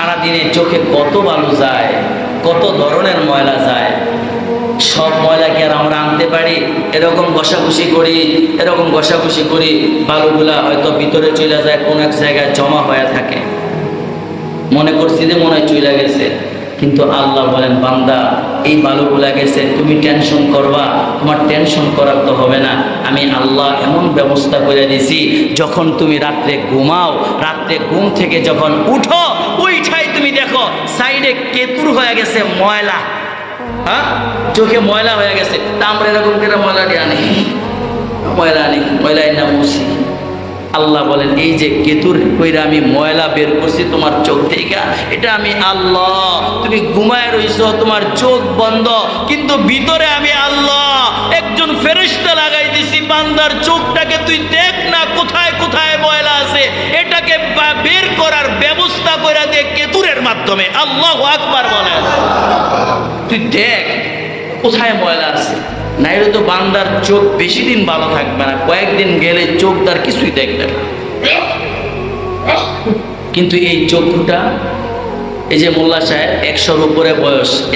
সারাদিনে চোখে কত বালু যায়, কত ধরনের ময়লা যায়। সব ময়লা কি আর আমরা আনতে পারি? এরকম ঘষাঘষি করি, এরকম ঘষাঘষি করি, বালুগুলা হয়তো ভিতরে চলে যায়, কোন এক জায়গায় জমা হয়ে থাকে। মনে করছি যে মনে হয় চলে গেছে। কিন্তু আল্লাহ বলেন, বান্দা, এই বালুগুলা গেছে, তুমি টেনশন করবা, তোমার টেনশন করার তো হবে না। আমি আল্লাহ এমন ব্যবস্থা করে দিছি, যখন তুমি রাত্রে ঘুমাও, রাত্রে ঘুম থেকে যখন উঠো সাইডে কেতুর হয়ে গেছে ময়লা। হ্যাঁ? চোখে ময়লা হয়ে গেছে। তা আমরা এরকম করে ময়লাটি আনি। ময়লা আনি ময়লা না মুছি আল্লাহ বলেন, এই যে কেতুর কইরা আমি ময়লা বের করছি তোমার চোখ থেকে, এটা আমি আল্লাহ। তুমি ঘুমায় রইছো, তোমার চোখ বন্ধ, কিন্তু ভিতরে আমি আল্লাহ। একজন ফেরিস্তা লাগাই দিছি, বান্দার চোখটাকে তুই দেখ না, কোথায় কোথায় ময়লা ব্যবস্থা করে দে কেতুরের মাধ্যমে। আল্লাহ আকবার বলে। তুই দেখ, কোথায় ময়লা আছে? নাইলে তো বান্দার চোখ বেশি দিন ভালো থাকবে না। কয়েকদিন গেলে চোখ তার কিছুই দেখবে না। কিন্তু এই চক্ষুটা, এই যে মোল্লা সাহেব, একশোর উপরে বয়স।